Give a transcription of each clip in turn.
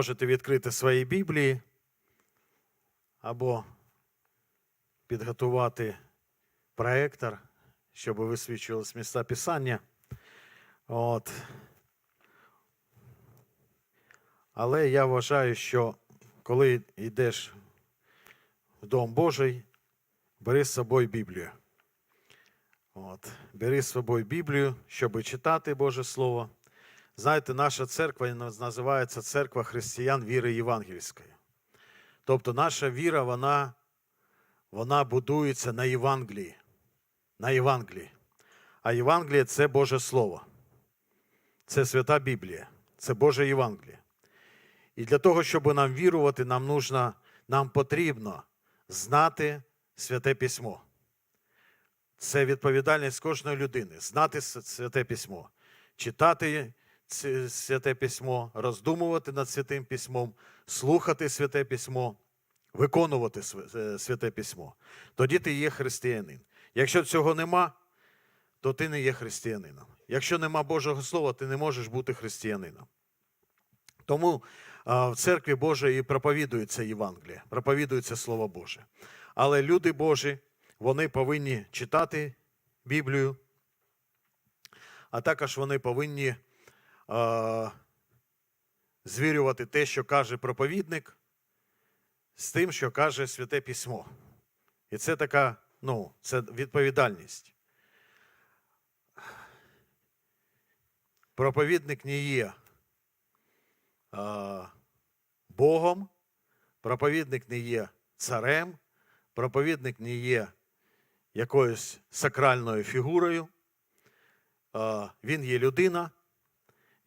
можете відкрити свої Біблії або підготувати проектор, щоб висвічувалися місця Писання. От. Але я вважаю, що коли йдеш в Дом Божий, бери з собою Біблію. От. Бери з собою Біблію, щоб читати Боже Слово. Знаєте, наша церква називається Церква християн віри Євангельської. Тобто наша віра, вона, вона будується на Євангелії. На Євангелії. А Євангеліє це Боже Слово. Це свята Біблія, це Боже Євангеліє. І для того, щоб нам вірувати, нам нужно, нам потрібно знати святе письмо. Це відповідальність кожної людини знати святе письмо, читати святе письмо, роздумувати над святим письмом, слухати святе письмо, виконувати е, святе письмо. Тоді ти є християнин. Якщо цього нема, то ти не є християнином. Якщо нема Божого Слова, ти не можеш бути християнином. Тому в церкві Божої і проповідується Євангеліє, проповідується Слово Боже. Але люди Божі, вони повинні читати Біблію, а також вони повинні звірювати те, що каже проповідник, з тим, що каже Святе Письмо. І це така, ну, це відповідальність. Проповідник не є а, Богом, проповідник не є царем, проповідник не є якоюсь сакральною фігурою. А, Він є людина,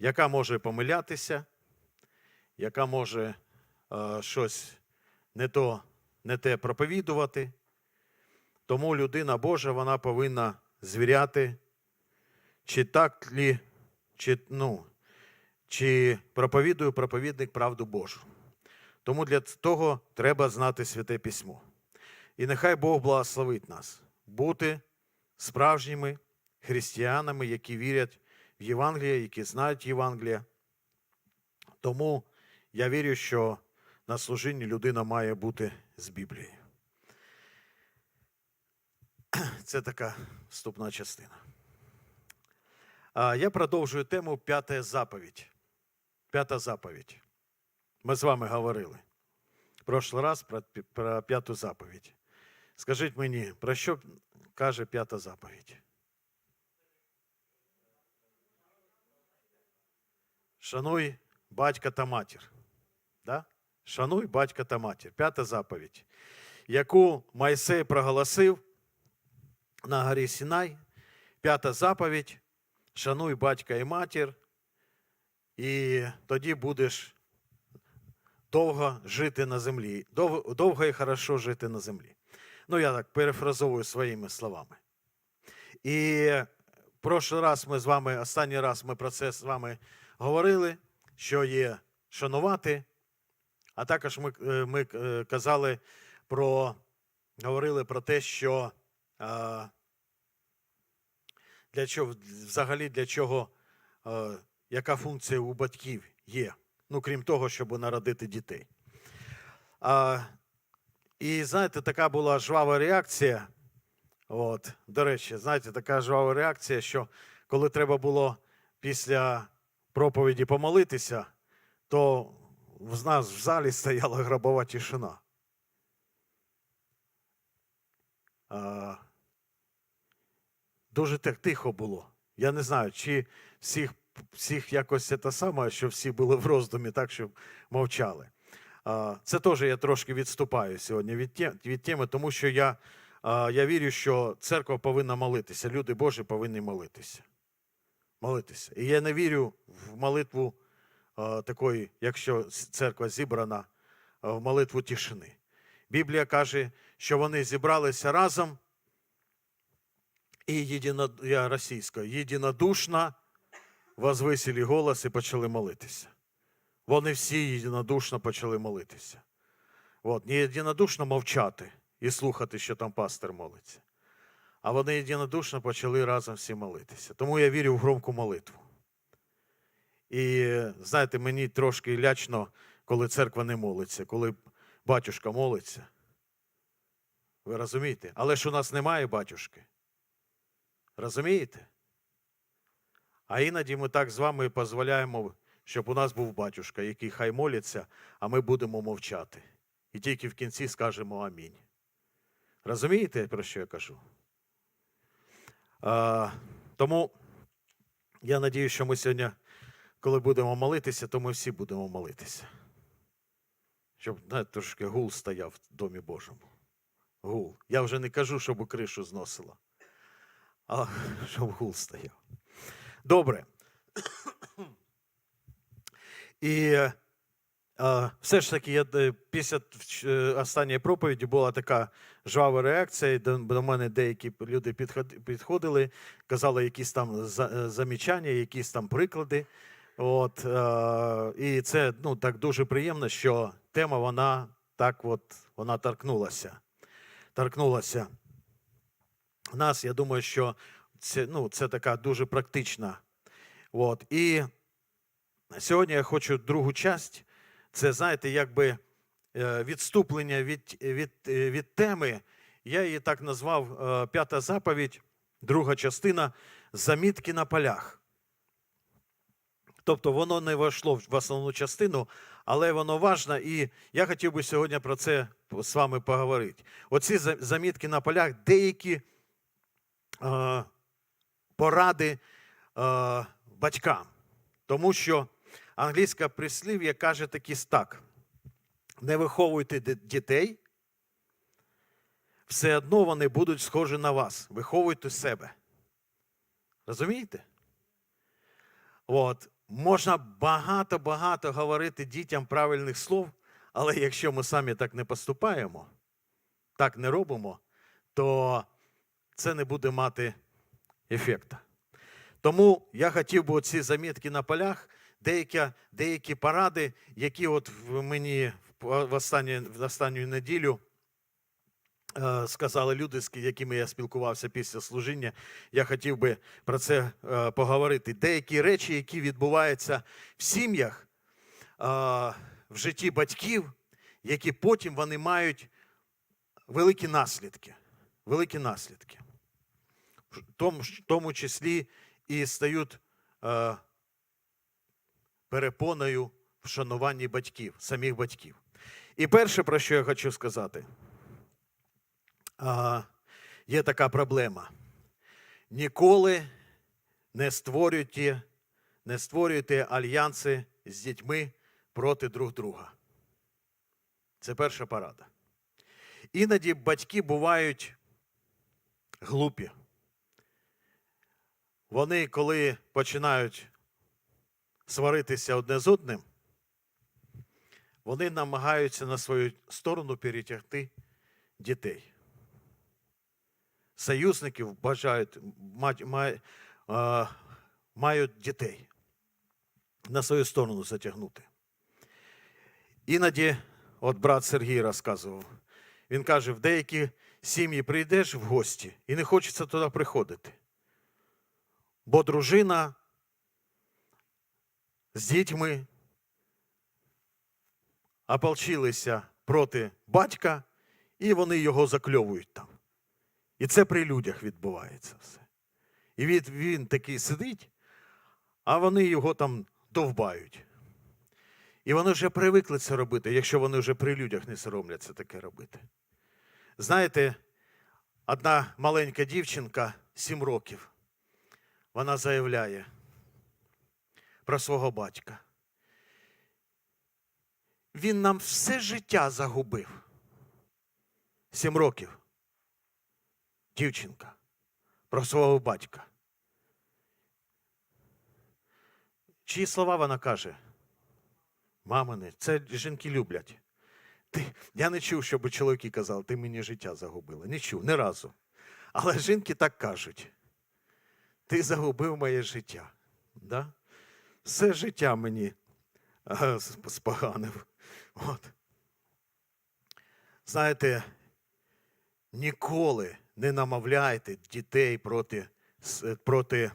яка може помилятися, яка може а, щось не, то, не те проповідувати. Тому людина Божа вона повинна звіряти, чи так лі, чи, ну, чи проповідує проповідник правду Божу. Тому для того треба знати святе письмо. І нехай Бог благословить нас бути справжніми християнами, які вірять в Євангеліє, які знають Євангелія. Тому я вірю, що на служінні людина має бути з Біблією. Це така вступна частина. Я продовжую тему п'ята заповідь. П'ята заповідь. Ми з вами говорили в прошлий раз про, про п'яту заповідь. Скажіть мені, про що каже п'ята заповідь? Шануй батька та матір. Да? Шануй батька та матір. П'ята заповідь, яку Майсей проголосив на горі Сінай. П'ята заповідь. Шануй батька і матір, і тоді будеш довго жити на землі. Дов- Довго і хорошо жити на землі. Ну, я так перефразовую своїми словами. І в прошлий раз ми з вами, останній раз ми про це з вами говорили, що є шанувати, а також ми, е, ми е, казали про, говорили про те, що для чого, взагалі для чого, яка функція у батьків є, ну крім того, щоб народити дітей. І знаєте, така була жвава реакція. От, до речі, знаєте, така жвава реакція, що коли треба було після проповіді помолитися, то в нас в залі стояла гробова тишина. А, дуже так тихо було. Я не знаю, чи всіх, всіх якось це те саме, що всі були в роздумі так, щоб мовчали. А, Це теж я трошки відступаю сьогодні від тем- від теми, тому що я, а, я вірю, що церква повинна молитися, люди Божі повинні молитися. Молитися. І я не вірю в молитву а, такої, якщо церква зібрана, а, в молитву тишини. Біблія каже, що вони зібралися разом і єдино, я російською, єдинодушно возвисили голос і почали молитися. Вони всі єдинодушно почали молитися. От, не єдинодушно мовчати і слухати, що там пастор молиться. А вони єдинодушно почали разом всі молитися. Тому я вірю в громку молитву. І знаєте, мені трошки лячно коли церква не молиться, коли батюшка молиться. Ви розумієте? Але ж у нас немає батюшки. Розумієте? А іноді ми так з вами дозволяємо, щоб у нас був батюшка, який хай молиться, а ми будемо мовчати. І тільки в кінці скажемо амінь. Розумієте, про що я кажу? Тому я надію, що ми сьогодні, коли будемо молитися, то ми всі будемо молитися. Щоб знаєте, трошки гул стояв в Домі Божому. Гул. Я вже не кажу, щоб у кришу зносило, а щоб гул стояв. Добре. І все ж таки, я, е, після е, останньої проповіді була така жвава реакція. До, мене деякі люди підходили, казали якісь там е, замічання, якісь там приклади. От, і це ну, так дуже приємно, що тема вона так от вона торкнулася. Торкнулася нас. Я думаю, що це, ну, це така дуже практична. От. І сьогодні я хочу другу часть. Це, знаєте, якби е, відступлення від, від, е, від теми. Я її так назвав е, п'ята заповідь, друга частина замітки на полях. Тобто воно не війшло в основну частину, але воно важне, і я хотів би сьогодні про це з вами поговорити. Оці замітки на полях, деякі е, поради е, батькам. Тому що англійська прислів'я каже такі так: не виховуйте дітей, все одно вони будуть схожі на вас. Виховуйте себе. Розумієте? От. Можна багато-багато говорити дітям правильних слов, але якщо ми самі так не поступаємо, так не робимо, то це не буде мати ефекту. Тому я хотів би оці замітки на полях, деякі, деякі поради, які от мені в останню, в останню неділю е, сказали люди, з якими я спілкувався після служіння. Я хотів би про це е, поговорити. Деякі речі, які відбуваються в сім'ях, е, в житті батьків, які потім вони мають великі наслідки. Великі наслідки. В тому, в тому числі і стають е, перепоною в шануванні батьків, самих батьків. І перше, про що я хочу сказати, є така проблема. Ніколи не створюйте, не створюйте альянси з дітьми проти друг друга. Це перша порада. Іноді батьки бувають глупі. Вони, коли починають сваритися одне з одним, вони намагаються на свою сторону перетягти дітей. Союзників бажають, мають дітей на свою сторону затягнути. Іноді, от брат Сергій розказував, він каже: в деякі сім'ї прийдеш в гості і не хочеться туди приходити. Бо дружина з дітьми ополчилися проти батька, і вони його закльовують там. І це при людях відбувається все. І він, він такий сидить, а вони його там довбають. І вони вже привикли це робити, якщо вони вже при людях не соромляться таке робити. Знаєте, одна маленька дівчинка, сім років, вона заявляє про свого батька. Він нам все життя загубив. Сім років. Дівчинка про свого батька. Чиї слова вона каже? Мамини, це жінки люблять. Ти, я не чув, щоб чоловіки казали, ти мені життя загубила. Не чув, ні разу. Але жінки так кажуть. Ти загубив моє життя. Да? Все життя мені споганив. От. Знаєте, ніколи не намовляйте дітей проти, проти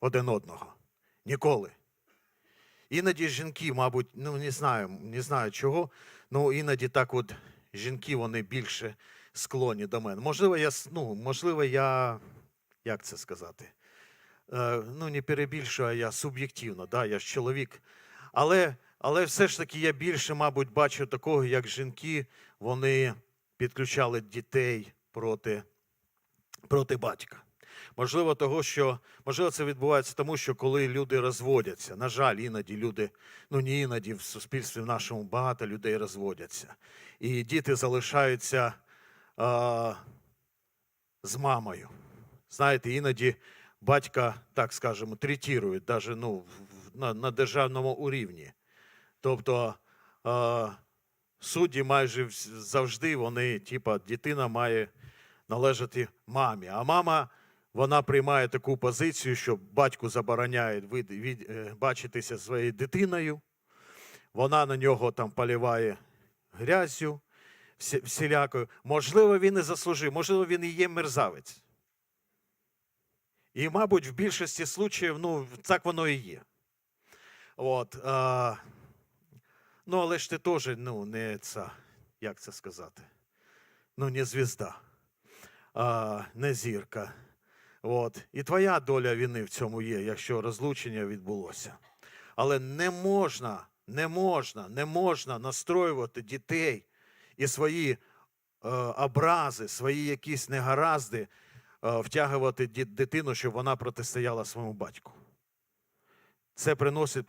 один одного. Ніколи. іноді жінки, мабуть, ну не знаю, не знаю чого, ну іноді так от жінки вони більше склонні до мене. Можливо, я, ну, можливо, я, як це сказати? Е, ну, не перебільшую, я суб'єктивно, да, я ж чоловік. Але, але все ж таки я більше, мабуть, бачу такого, як жінки, вони підключали дітей проти, проти батька. Можливо, того, що можливо, це відбувається тому, що коли люди розводяться, на жаль, іноді люди, ну не іноді в суспільстві в нашому багато людей розводяться. І діти залишаються а, з мамою. Знаєте, іноді батька, так скажемо, третірують навіть ну, на, на державному урівні. Тобто а, судді майже завжди вони, типа, дитина має належати мамі. А мама вона приймає таку позицію, що батьку забороняє від, від, е, бачитися своєю дитиною. Вона на нього там поліває грязю всілякою. Можливо, він і заслужив, можливо, він і є мерзавець. І, мабуть, в більшості случаїв, ну, так воно і є. От, а, ну, але ж ти теж, ну, не ця, як це сказати? Ну, не звізда, а, не зірка. От. І твоя доля вини в цьому є, якщо розлучення відбулося. Але не можна, не можна, не можна настроювати дітей і свої е, образи, свої якісь негаразди втягувати дитину, щоб вона протистояла своєму батьку. Це приносить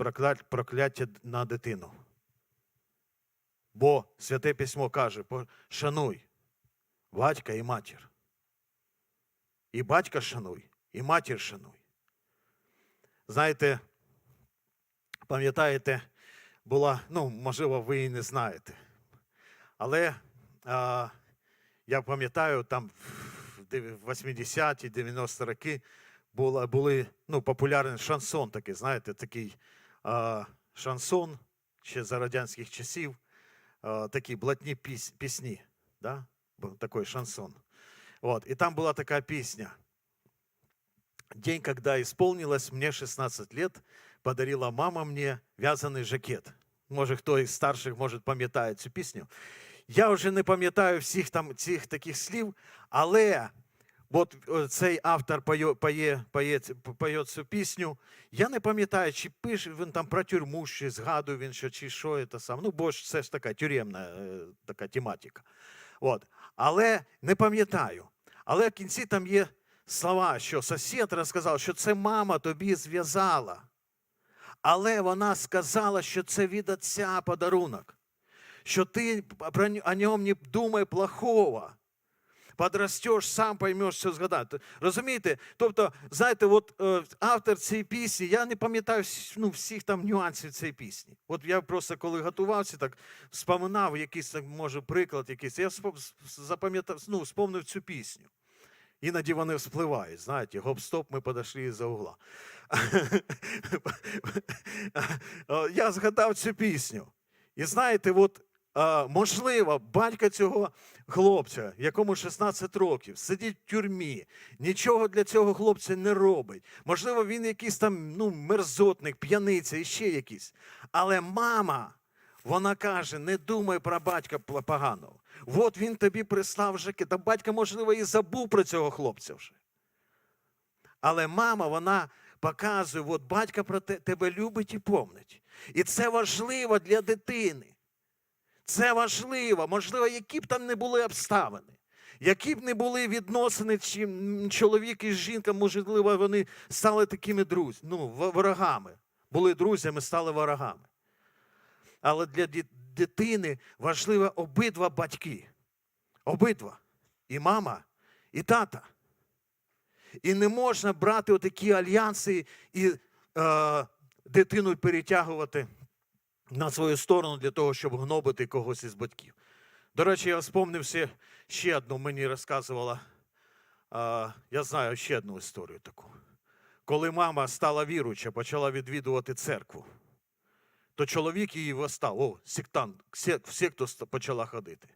прокляття на дитину. Бо Святе Письмо каже: шануй батька і матір. І батька шануй, і матір шануй. Знаєте, пам'ятаєте, була, ну, можливо, ви і не знаєте. Але а, я пам'ятаю, там 80-ті, 90 роки була, були ну, популярний шансон такий, знаєте, такий а, шансон ще за радянських часів, а, такі блатні піс, пісні, да? такий шансон. Вот. И там была такая песня. День, когда исполнилось мне 16 лет, подарила мама мне вязаний жакет. Може, хто із старших може пам'ятає цю пісню. Я вже не пам'ятаю всіх там цих таких слів, але от е, цей автор поє, поє, поє цю пісню. Я не пам'ятаю, чи пише він там про тюрму, чи згадує він, що чи що це сам. Ну, бо ж це ж така тюремна е, така тематика. От. Але не пам'ятаю. Але в кінці там є слова, що сусід розказав, що це мама тобі зв'язала. Але вона сказала, що це від отця подарунок, ти про о ньому не думай плохого. Подрастеш, сам поймеш, що згадати. Розумієте? Тобто, знаєте, от е, автор цієї пісні, я не пам'ятаю ну, всіх там нюансів цієї пісні. От я просто коли готувався, так споминав якийсь, може, приклад якийсь. Я запам'ятав, ну, спомнив цю пісню. Іноді вони вспливають, знаєте, гоп-стоп, ми подошли із-за угла. Я згадав цю пісню. І знаєте, от, можливо, батько цього хлопця, якому 16 років, сидить в тюрмі, нічого для цього хлопця не робить. Можливо, він якийсь там ну, мерзотник, п'яниця і ще якийсь. Але мама, вона каже: не думай про батька поганого. От він тобі прислав жакет. Та батько, можливо, і забув про цього хлопця вже. Але мама, вона показує, от батько про те, тебе любить і помнить. І це важливо для дитини. Це важливо, можливо, які б там не були обставини, які б не були відносини, чи чоловік і жінка, можливо, вони стали такими друзями, ну, ворогами. Були друзями, стали ворогами. Але для дитини важливо обидва батьки. Обидва. І мама, і тата. І не можна брати отакі альянси і е, дитину перетягувати на свою сторону для того, щоб гнобити когось із батьків. До речі, я вспомнився ще одну, мені розказувала. е, я знаю ще одну історію таку. Коли мама стала віруюча, почала відвідувати церкву, то чоловік її восстав, о, сектант, сек- в секту почала ходити.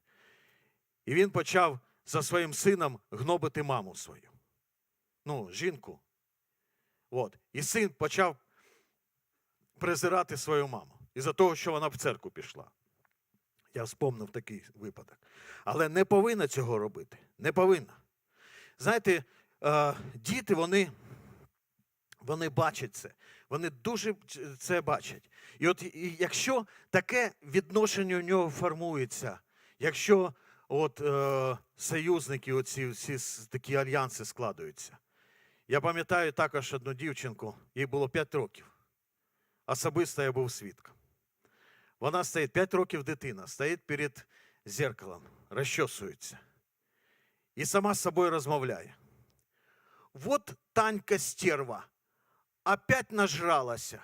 І він почав за своїм сином гнобити маму свою. Ну, жінку. От. І син почав презирати свою маму із-за того, що вона в церкву пішла. Я вспомнив такий випадок. Але не повинна цього робити. Не повинна. Знаєте, е, діти, вони, вони бачать це. Вони дуже це бачать. І от якщо таке відношення у нього формується, якщо от, е, союзники, оці всі такі альянси складуються. Я пам'ятаю також одну дівчинку, їй було 5 років. Особисто я був свідком. Вона стоїть 5 років дитина, стоїть перед зеркалом, розчосується. І сама з собою розмовляє. От Танька стерва, опять нажралася.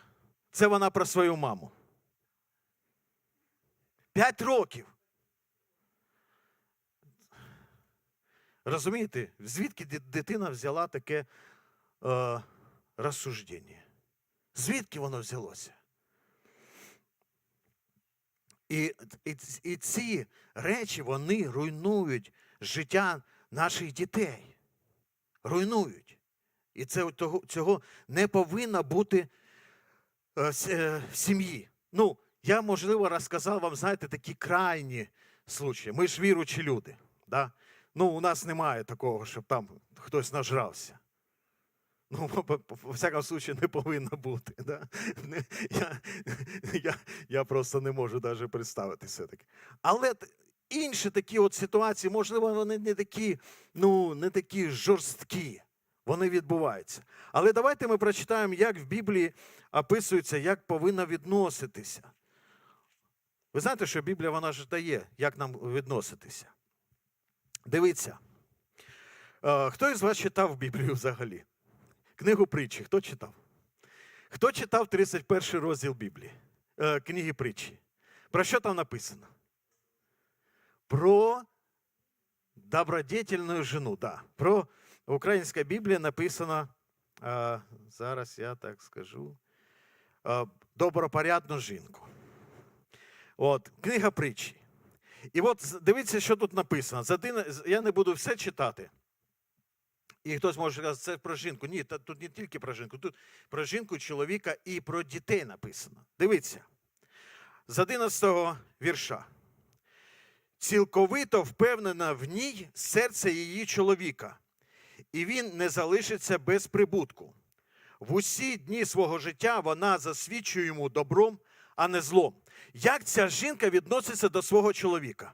Це вона про свою маму. П'ять років. Розумієте, звідки дитина взяла таке е, розсуждення? Звідки воно взялося? І, і, і ці речі вони руйнують життя наших дітей. Руйнують. І це того, цього не повинно бути е, е, в сім'ї. Ну, я, можливо, розказав вам, знаєте, такі крайні случаї. Ми ж віручі люди. Да? Ну, у нас немає такого, щоб там хтось нажрався. Ну, по, всякому случаю, не повинно бути. Да? Я, я, я просто не можу навіть представити все-таки. Але інші такі от ситуації, можливо, вони не такі, ну, не такі жорсткі. Вони відбуваються. Але давайте ми прочитаємо, як в Біблії описується, як повинно відноситися. Ви знаєте, що Біблія вона ж дає, як нам відноситися. Дивіться. Е, Хто із вас читав Біблію взагалі? Книгу притчі. Хто читав? Хто читав 31 розділ Біблії? Е, Книги притчі? Про що там написано? Про добродетельну жену. Да. Про українська Біблія написано, е, зараз я так скажу, е, добропорядну жінку. От, книга притчі. І от дивіться, що тут написано. Я не буду все читати. І хтось може сказати, це про жінку. Ні, тут не тільки про жінку, тут про жінку, чоловіка і про дітей написано. Дивіться. З 11 вірша. Цілковито впевнена в ній серце її чоловіка, і він не залишиться без прибутку. В усі дні свого життя вона засвідчує йому добром, а не злом. Як ця жінка відноситься до свого чоловіка?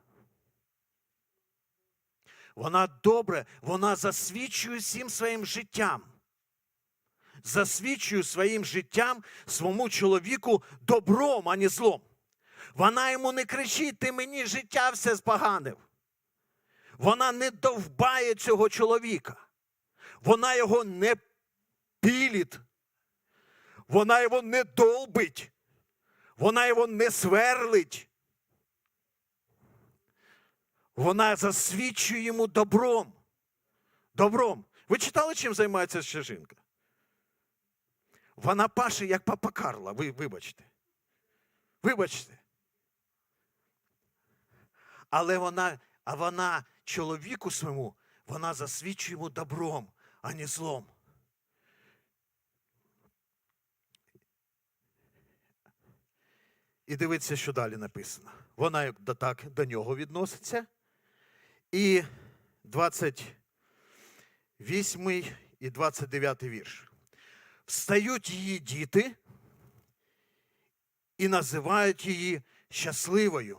Вона добре, вона засвідчує всім своїм життям. Засвідчує своїм життям своєму чоловіку добром, а не злом. Вона йому не кричить, ти мені життя все споганив. Вона не довбає цього чоловіка. Вона його не пілить. Вона його не долбить. Вона його не сверлить. Вона засвідчує йому добром. Добром. Ви читали, чим займається ще жінка? Вона паше, як папа Карла, ви вибачте. Вибачте. Але вона, а вона чоловіку своєму, вона засвідчує йому добром, а не злом. І дивіться, що далі написано. Вона до- так до нього відноситься. І 28 і 29 вірш. Встають її діти і називають її щасливою,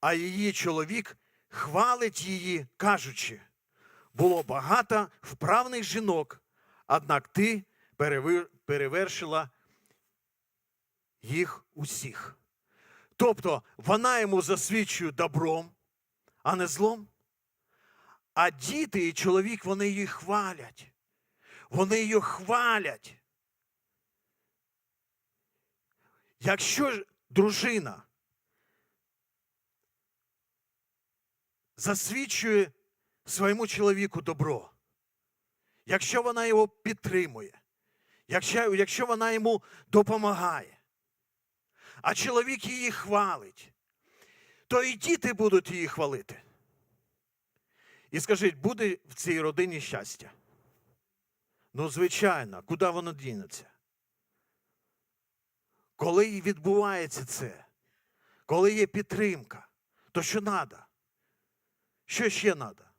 а її чоловік хвалить її, кажучи, було багато вправних жінок, однак ти перевершила їх усіх. Тобто вона йому засвідчує добром, а не злом. А діти і чоловік вони її хвалять. Вони її хвалять. Якщо дружина засвідчує своєму чоловіку добро, якщо вона його підтримує, якщо, якщо вона йому допомагає, а чоловік її хвалить, то і діти будуть її хвалити. І скажіть, буде в цій родині щастя? Ну, звичайно, куди воно дінеться? коли і відбувається це, коли є підтримка, то що треба? Що ще треба?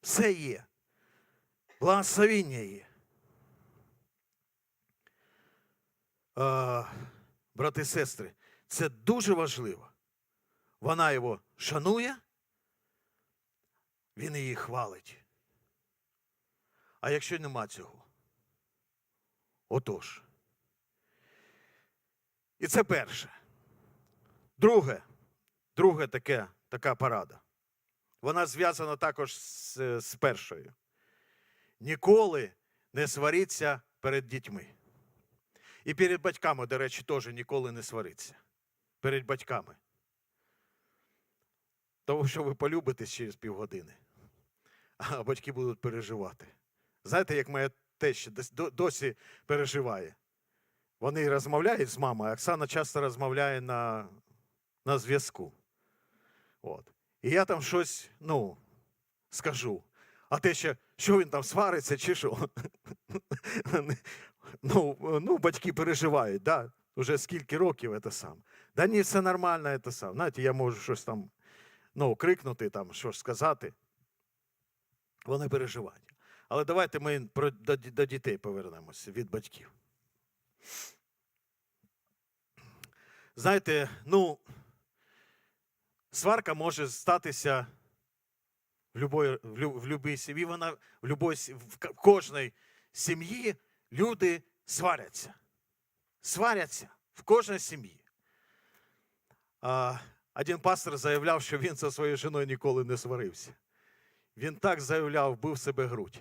Все є. Благословіння є. А, брати і сестри, це дуже важливо. Вона його шанує, він її хвалить. А якщо нема цього? Отож. І це перше. Друге, друге таке, така порада. Вона зв'язана також з, з першою. Ніколи не сваріться перед дітьми. І перед батьками, до речі, теж ніколи не свариться. Перед батьками. Тому що ви полюбитесь через півгодини, а батьки будуть переживати. Знаєте, як моя теща досі переживає. Вони розмовляють з мамою, а Оксана часто розмовляє на, на зв'язку. От. І я там щось, ну, скажу. А те ще, що він там свариться, чи що? ну, ну, батьки переживають, да? Уже скільки років це саме. Да ні, все нормально, це саме. Знаєте, я можу щось там ну, крикнути, там, щось сказати. Вони переживають. Але давайте ми до, дітей повернемося від батьків. Знаєте, ну, сварка може статися в любой, в, лю, в любій сім'ї. Вона в, любой, сі- в кожній сім'ї люди сваряться. Сваряться в кожній сім'ї. Один пастор заявляв, що він зі своєю жіною ніколи не сварився. Він так заявляв, бив себе грудь.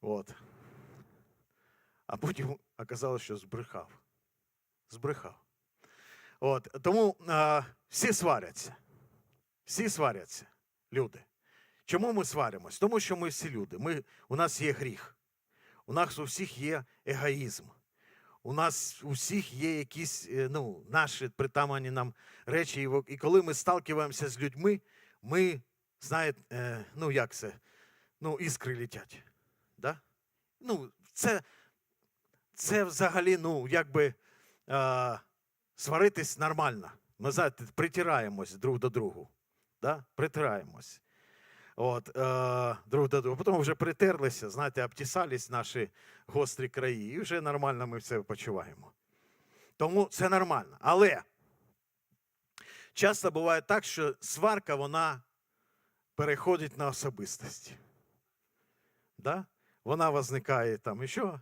От. А потім оказалось, що збрехав. Збрехав. От. Тому а, всі сваряться. Всі сваряться, люди. Чому ми сваримось? Тому що ми всі люди. Ми, у нас є гріх. У нас у всіх є егоїзм. У нас у всіх є якісь е, ну, наші притаманні нам речі. І коли ми сталкиваємося з людьми, ми, знаєте, е, ну як це, ну, іскри летять. Да? Ну, це, це взагалі, ну, якби е, сваритись нормально. Ми знаєте, притираємось друг до другу. Да? Притираємось. От, е, друг до друга. Потім вже притерлися, знаєте, обтісались наші гострі краї, і вже нормально ми все почуваємо. Тому це нормально. Але часто буває так, що сварка вона переходить на особистості. Да? Вона возникає там і що,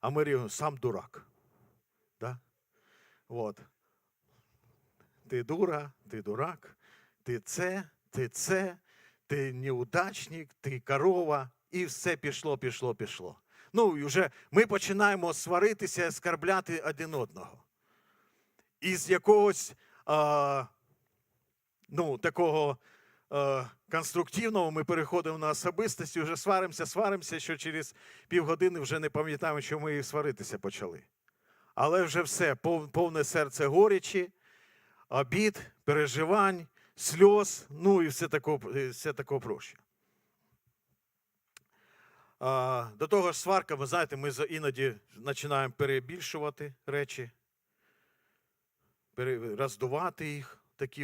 а ми рівно сам дурак. Да? От. Ти дура, ти дурак, ти це, ти це, ти неудачник, ти корова, і все пішло, пішло, пішло. Ну, і вже ми починаємо сваритися, оскарбляти один одного. Із якогось а, ну, такого а, конструктивного ми переходимо на особистості, вже сваримося, сваримося, що через півгодини вже не пам'ятаємо, що ми сваритися почали. Але вже все, повне серце горічі, обід, переживань, сльоз, ну і все такого, все такого проще. До того ж, сварка, ви знаєте, ми іноді починаємо перебільшувати речі, роздувати їх, такі